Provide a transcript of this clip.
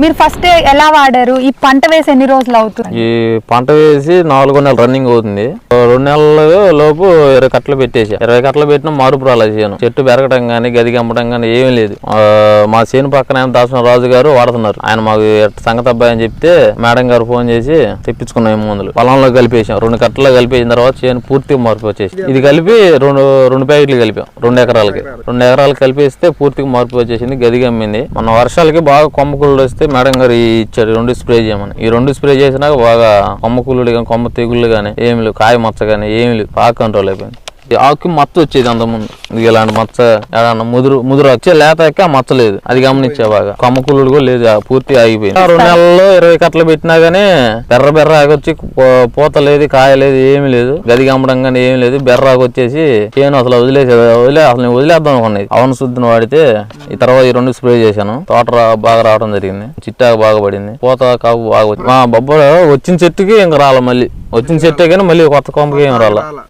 మీరు ఫస్ట్ ఎలా వాడారు? ఈ పంట వేసి ఎన్ని రోజులు అవుతుంది? ఈ పంట వేసి నాలుగు నెలలు రన్నింగ్ అవుతుంది. రెండు నెలల లోపు ఇరవై కట్టలు పెట్టేసి ఇరవై కట్టలు పెట్టిన మారుపు రాలేదు చేను చెట్టు పెరగడం కానీ గది కమ్మడం కానీ ఏమీ లేదు. మా చేను పక్కన ఆయన దాసిన రాజు గారు వాడుతున్నారు. ఆయన మాకు సంగతి అబ్బాయి అని చెప్తే మేడం గారు ఫోన్ చేసి తెప్పించుకున్నాం ఏమో మందులు. పొలంలో కలిపేసాం రెండు కట్టలు కలిపేసిన తర్వాత చేను పూర్తిగా మార్పు వచ్చేసి ఇది కలిపి రెండు రెండు ప్యాకెట్లు కలిపాం. రెండు ఎకరాలకి. రెండు ఎకరాలు కలిపేస్తే పూర్తిగా మార్పు వచ్చేసింది. గది కమ్మింది మన వర్షాలకి బాగా కొమ్మ కుళ్ళు వస్తే మేడం గారు ఇచ్చారు రెండు స్ప్రే చేయమని. ఈ రెండు స్ప్రే చేసినాక బాగా కొమ్మ కుళ్ళుడు కానీ కొమ్మ తెగుళ్ళు కానీ ఏమి లేవు. కాయ మచ్చ కానీ ఏమి లేవు. బాగా కంట్రోల్ అయిపోయింది. ఆకు మచ్చ వచ్చేది అంతకుముందు ఇది ఇలాంటి మచ్చ ఏడన్నా ముదురు ముదురు వచ్చే లేత ఎక్క మచ్చ లేదు. అది గమనించే బాగా. కొమ్మ కూడా లేదు ఆ పూర్తి ఆగిపోయింది. రెండు నెలల్లో ఇరవై కట్టలు పెట్టినా గానీ బెర్ర బెర్ర ఆగొచ్చి పూత లేదు కాయ లేదు ఏమి లేదు. గది గమ్మడం కానీ ఏమి లేదు. బెర్ర ఆగొచ్చేసి చేను అసలు వదిలేసేది వదిలే అసలు నేను వదిలేద్దాం అనుకున్నది అవన శుద్ధిని వాడితే ఈ తర్వాత ఈ రెండు స్ప్రే చేశాను. తోట బాగా రావడం జరిగింది. చిట్టాకు బాగా పడింది. పూత కాపు బాగా మా బొబ్బ వచ్చిన చెట్టుకి ఇంకా రాలే మళ్ళీ. వచ్చిన చెట్టే కానీ మళ్ళీ కొత్త కొమ్మకి ఏం రాలే.